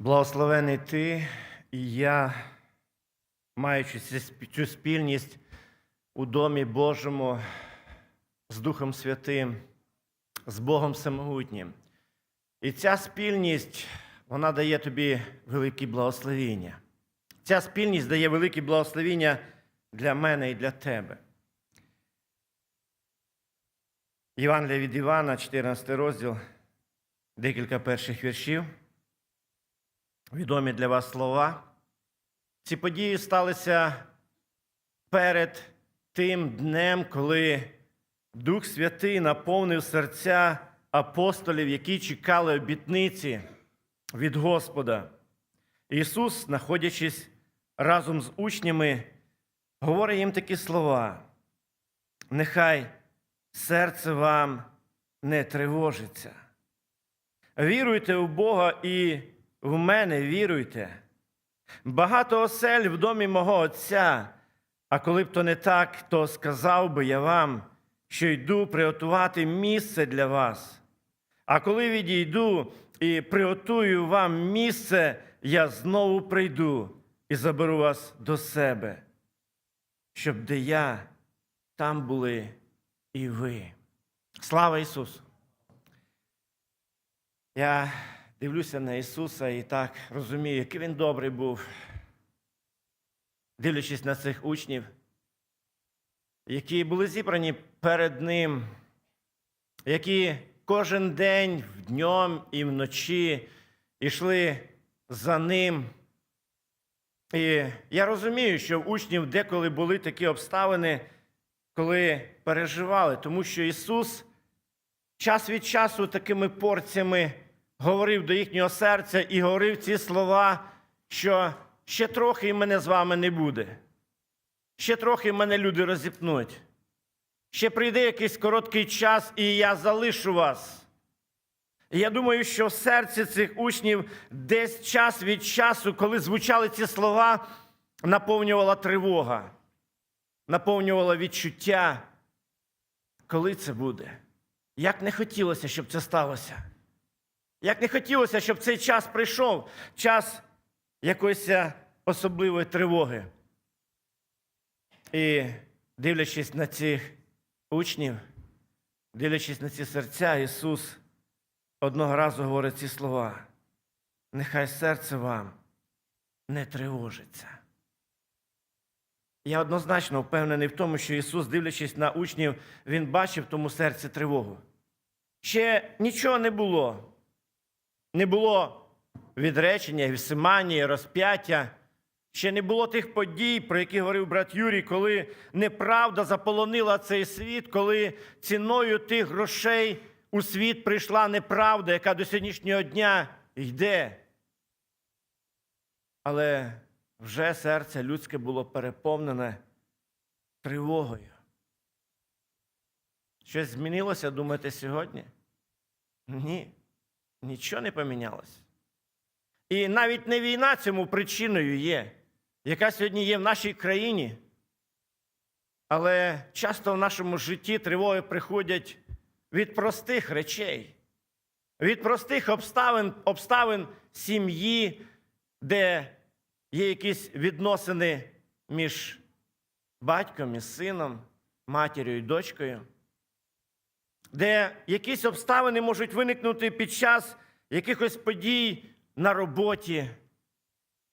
Благословений ти і я, маючи цю спільність у домі Божому з Духом Святим, з Богом Самогутнім. І ця спільність, вона дає тобі великі благословіння. Ця спільність дає великі благословіння для мене і для тебе. Євангелія від Івана, 14 розділ, декілька перших віршів. Відомі для вас слова. Ці події сталися перед тим днем, коли Дух Святий наповнив серця апостолів, які чекали обітниці від Господа. Ісус, знаходячись разом з учнями, говорить їм такі слова. Нехай серце вам не тривожиться. Віруйте в Бога і в мене віруйте. Багато осель в домі мого Отця, а коли б то не так, то сказав би я вам, що йду приготувати місце для вас. А коли відійду і приготую вам місце, я знову прийду і заберу вас до себе, щоб де я, там були і ви. Слава Ісусу! Я дивлюся на Ісуса і так розумію, який Він добрий був, дивлячись на цих учнів, які були зібрані перед Ним, які кожен день, днем і вночі йшли за Ним. І я розумію, що в учнів деколи були такі обставини, коли переживали, тому що Ісус час від часу такими порціями говорив до їхнього серця і говорив ці слова, що ще трохи і мене з вами не буде. Ще трохи мене люди розіпнуть. Ще прийде якийсь короткий час, і я залишу вас. Я думаю, що в серці цих учнів десь час від часу, коли звучали ці слова, наповнювала тривога, наповнювала відчуття, коли це буде. Як не хотілося, щоб це сталося. Як не хотілося, щоб цей час прийшов, час якоїсь особливої тривоги. І дивлячись на цих учнів, дивлячись на ці серця, Ісус одного разу говорить ці слова. Нехай серце вам не тривожиться. Я однозначно впевнений в тому, що Ісус, дивлячись на учнів, Він бачив в тому серці тривогу. Ще нічого не було. Не було відречення, Гефсиманії, розп'яття. Ще не було тих подій, про які говорив брат Юрій, коли неправда заполонила цей світ, коли ціною тих грошей у світ прийшла неправда, яка до сьогоднішнього дня йде. Але вже серце людське було переповнене тривогою. Щось змінилося, думаєте, сьогодні? Ні, нічого не помінялося. І навіть не війна цьому причиною є, яка сьогодні є в нашій країні. Але часто в нашому житті тривоги приходять від простих речей, від простих обставин, обставин сім'ї, де є якісь відносини між батьком і сином, матір'ю і дочкою, де якісь обставини можуть виникнути під час якихось подій на роботі,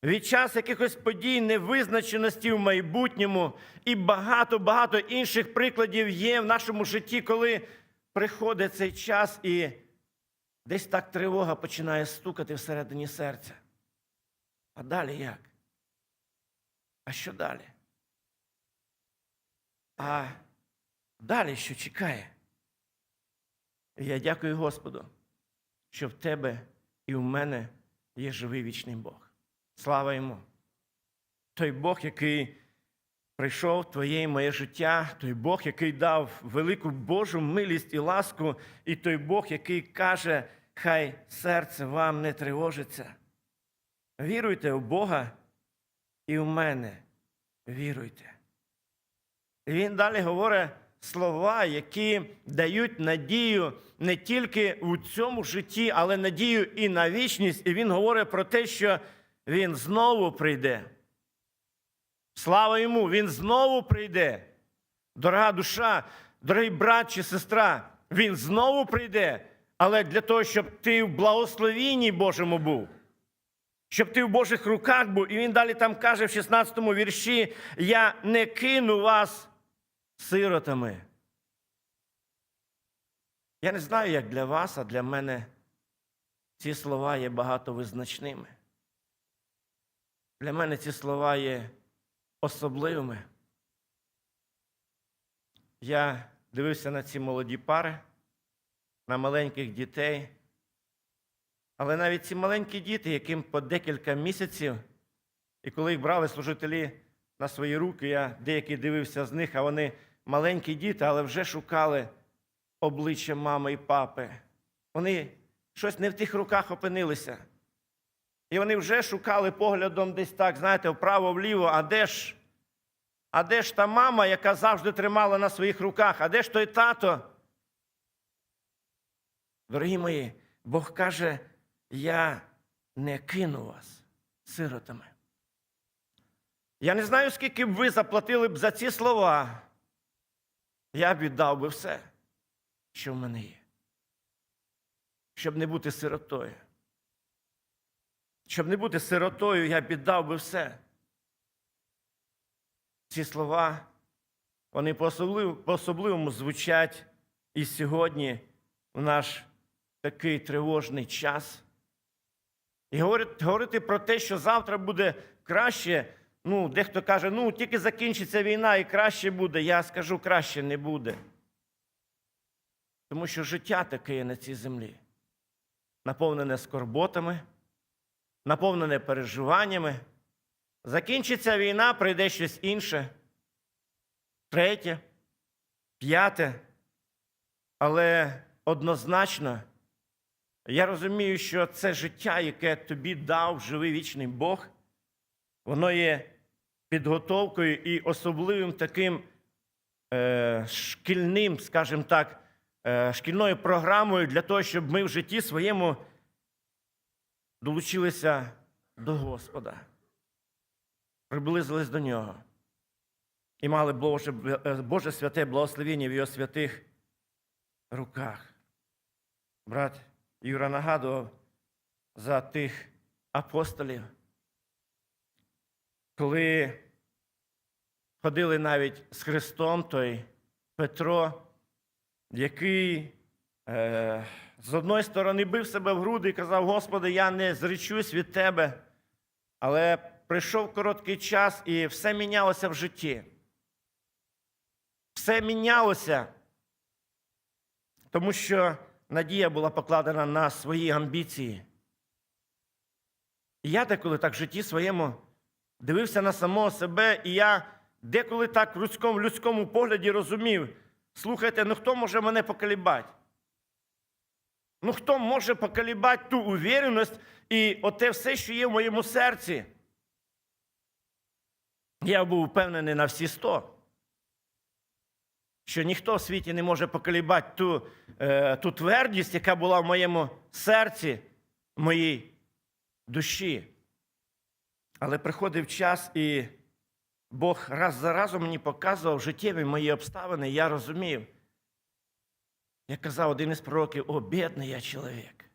від час якихось подій невизначеності в майбутньому, і багато-багато інших прикладів є в нашому житті, коли приходить цей час і десь так тривога починає стукати всередині серця. А далі як? А що далі? А далі що чекає? Я дякую Господу, що в тебе і в мене є живий вічний Бог. Слава йому! Той Бог, який прийшов в твоє і моє життя, той Бог, який дав велику Божу милість і ласку, і той Бог, який каже, хай серце вам не тривожиться. Віруйте в Бога і в мене віруйте. І він далі говорить слова, які дають надію не тільки у цьому житті, але надію і на вічність. І він говорить про те, що він знову прийде. Слава йому! Він знову прийде. Дорога душа, дорогий брат чи сестра, він знову прийде, але для того, щоб ти в благословінні Божому був, щоб ти в Божих руках був. І він далі там каже в 16 му вірші: Я не кину вас сиротами. Я не знаю, як для вас, а для мене ці слова є багатовизначними. Для мене ці слова є особливими. Я дивився на ці молоді пари, на маленьких дітей. Але навіть ці маленькі діти, яким по декілька місяців, і коли їх брали служителі на свої руки, я деякі дивився з них, а вони маленькі діти, але вже шукали обличчя мами і папи. Вони щось не в тих руках опинилися. І вони вже шукали поглядом десь так, знаєте, вправо-вліво, а де ж? А де ж та мама, яка завжди тримала на своїх руках? А де ж той тато? Дорогі мої, Бог каже, я не кину вас сиротами. Я не знаю, скільки б ви заплатили б за ці слова. Я б віддав би все, що в мене є. Щоб не бути сиротою. Щоб не бути сиротою, я б віддав би все. Ці слова, вони по-особливому звучать і сьогодні в наш такий тривожний час. І говорити, про те, що завтра буде краще. Ну, дехто каже, ну тільки закінчиться війна і краще буде. Я скажу, краще не буде. Тому що життя таке є на цій землі, наповнене скорботами, наповнене переживаннями. Закінчиться війна, прийде щось інше, третє, п'яте. Але однозначно, я розумію, що це життя, яке тобі дав живий вічний Бог, воно є підготовкою і особливим таким е, шкільним, скажімо так, е, шкільною програмою для того, щоб ми в житті своєму долучилися до Господа, приблизились до нього і мали Боже, Боже святе благословення в його святих руках. Брат Юра нагадував за тих апостолів, коли ходили навіть з Христом той Петро, який е, з одної сторони бив себе в груди і казав: Господи, я не зречусь від Тебе. Але прийшов короткий час і все мінялося в житті. Все мінялося, тому що надія була покладена на свої амбіції. І я деколи так в житті своєму дивився на самого себе, і я деколи так в людському, людському погляді розумів: слухайте, ну хто може мене поколібати? Ну хто може поколібати ту увіреність і оте все, що є в моєму серці? Я був впевнений на всі сто що ніхто в світі не може поколібати ту, е, ту твердість, яка була в моєму серці, в моїй душі. Але приходив час, і Бог раз за разом мені показував життєві мої обставини, я розумів. Як казав один із пророків, о, бідний я чоловік.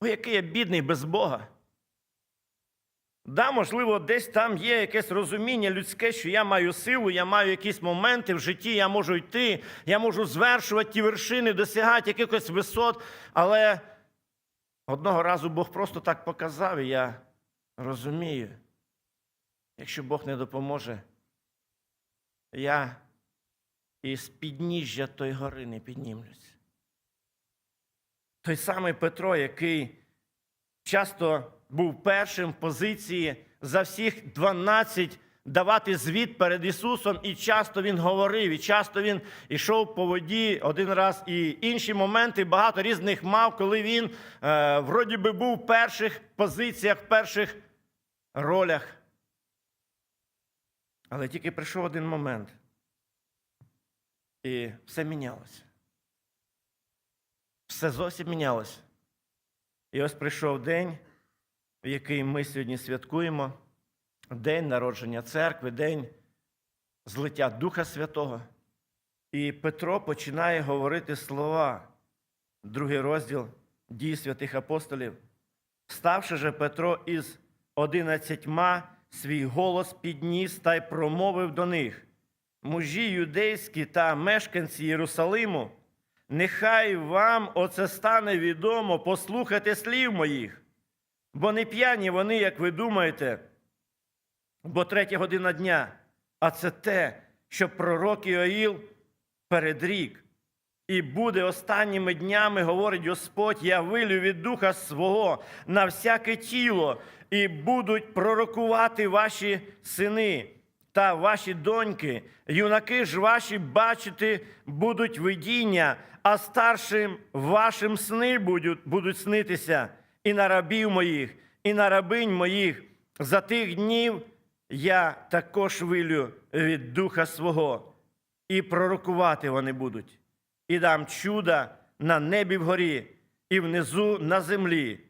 О, який я бідний без Бога. Да, можливо, десь там є якесь розуміння людське, що я маю силу, я маю якісь моменти в житті, я можу йти, я можу звершувати ті вершини, досягати якихось висот. Але одного разу Бог просто так показав, і я розумію, якщо Бог не допоможе, я із підніжжя той гори не піднімлюсь. Той самий Петро, який часто був першим в позиції за всіх 12 давати звіт перед Ісусом, і часто Він говорив, і часто Він йшов по воді один раз, і інші моменти багато різних мав, коли він е, вроді би був в перших позиціях, в перших ролях. Але тільки прийшов один момент, І все мінялося. Все зовсім мінялося. І ось прийшов день, в який ми сьогодні святкуємо, день народження церкви, день злиття Духа Святого. І Петро починає говорити слова, другий розділ дій святих апостолів. Ставши же Петро із одинадцятьма, свій голос підніс та й промовив до них: мужі юдейські та мешканці Єрусалиму, нехай вам оце стане відомо послухати слів моїх, бо не п'яні вони, як ви думаєте, бо третя година дня, а це те, що пророк Іоїл передрік. І буде останніми днями, говорить Господь, я вилю від духа свого на всяке тіло, і будуть пророкувати ваші сини та ваші доньки, юнаки ж ваші бачити будуть видіння, а старшим вашим сни будуть, будуть снитися, і на рабів моїх, і на рабинь моїх. За тих днів я також вилю від духа свого, і пророкувати вони будуть і дам чуда на небі вгорі, і внизу на землі,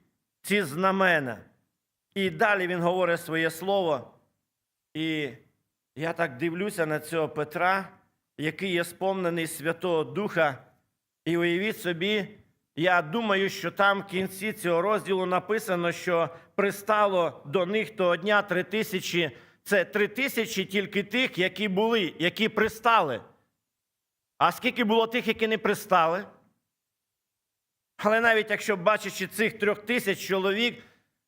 ці знамена. І далі він говорить своє слово. І я так дивлюся на цього Петра, який є сповнений Святого Духа. І уявіть собі, я думаю, що там в кінці цього розділу написано, що пристало до них того дня три тисячі. Це три тисячі тільки тих, які були, які пристали. А скільки було тих, які не пристали? Але навіть якщо бачачи цих трьох тисяч чоловік,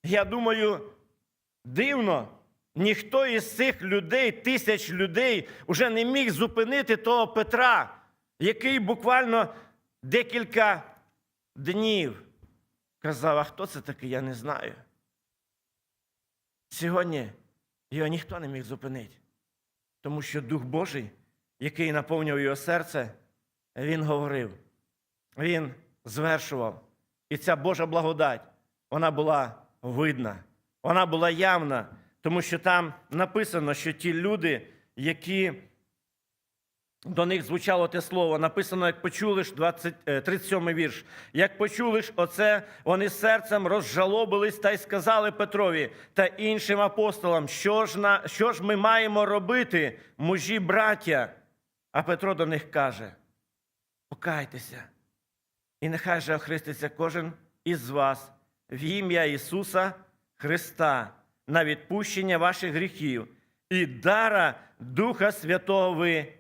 я думаю, дивно, ніхто із цих людей, тисяч людей, вже не міг зупинити того Петра, який буквально декілька днів казав, а хто це такий, я не знаю. Сьогодні його ніхто не міг зупинити, тому що Дух Божий який наповнював його серце, він говорив, він звершував. І ця Божа благодать, вона була видна, вона була явна, тому що там написано, що ті люди, які до них звучало те слово, написано, як почули ж 20, 37 вірш. Як почули ж оце, вони серцем розжалобились та й сказали Петрові та іншим апостолам, що ж, на, що ж ми маємо робити, мужі браття? А Петро до них каже: покайтеся, і нехай же охреститься кожен із вас в ім'я Ісуса Христа на відпущення ваших гріхів, і дара Духа Святого ви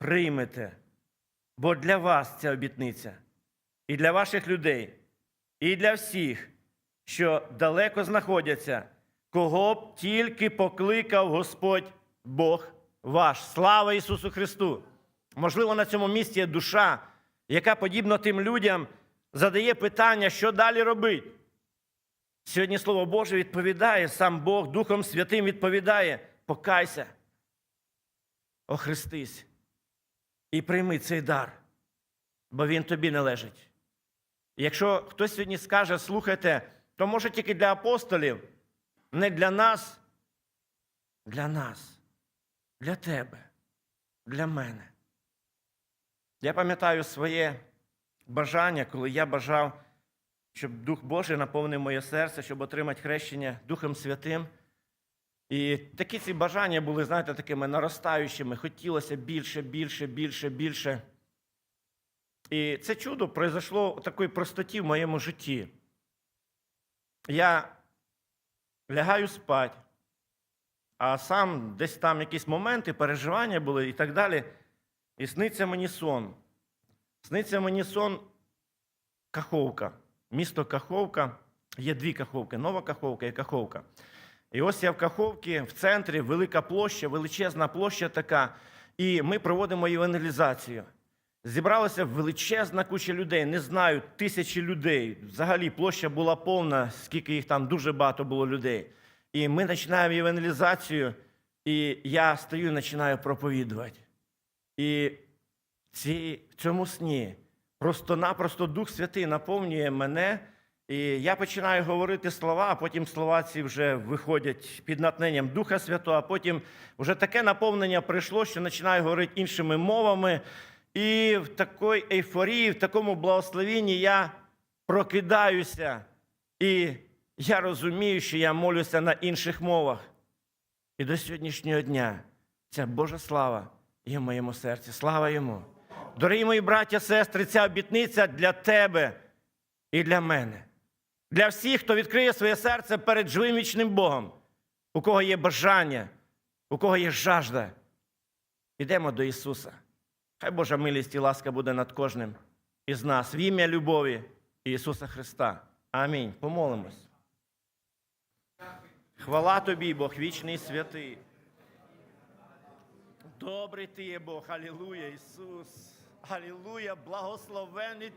приймете. Бо для вас ця обітниця, і для ваших людей, і для всіх, що далеко знаходяться, кого б тільки покликав Господь Бог ваш. Слава Ісусу Христу! Можливо, на цьому місці є душа, яка, подібно тим людям, задає питання, що далі робити. Сьогодні Слово Боже відповідає, сам Бог Духом Святим відповідає: покайся, охрестись і прийми цей дар, бо він тобі належить. Якщо хтось сьогодні скаже, слухайте, то може тільки для апостолів, не для нас, для нас, для тебе, для мене. Я пам'ятаю своє бажання, коли я бажав, щоб Дух Божий наповнив моє серце, щоб отримати хрещення Духом Святим. І такі ці бажання були, знаєте, такими наростаючими. Хотілося більше, більше, більше, більше. І це чудо произошло у такій простоті в моєму житті. Я лягаю спати, а сам десь там якісь моменти, переживання були і так далі. І сниться мені сон. Сниться мені сон Каховка. Місто Каховка. Є дві Каховки, Нова Каховка і Каховка. І ось я в Каховці, в центрі велика площа, величезна площа така. І ми проводимо евангелізацію. Зібралася величезна куча людей, не знаю, тисячі людей. Взагалі площа була повна, скільки їх там дуже багато було людей. І ми починаємо евангелізацію, і я стою і починаю проповідувати. І ці, в цьому сні просто-напросто Дух Святий наповнює мене, і я починаю говорити слова, а потім слова ці вже виходять під натненням Духа Святого, а потім вже таке наповнення прийшло, що починаю говорити іншими мовами. І в такій ейфорії, в такому благословенні я прокидаюся. І я розумію, що я молюся на інших мовах. І до сьогоднішнього дня ця Божа слава є в моєму серці. Слава йому. Дорогі мої браття, сестри, ця обітниця для тебе і для мене. Для всіх, хто відкриє своє серце перед живим вічним Богом, у кого є бажання, у кого є жажда. Ідемо до Ісуса. Хай Божа милість і ласка буде над кожним із нас в ім'я любові Ісуса Христа. Амінь. Помолимось. Хвала тобі, Бог вічний святий. Добрий ти є Бог, Алілуя, Ісус. Алілуя, благословений ти.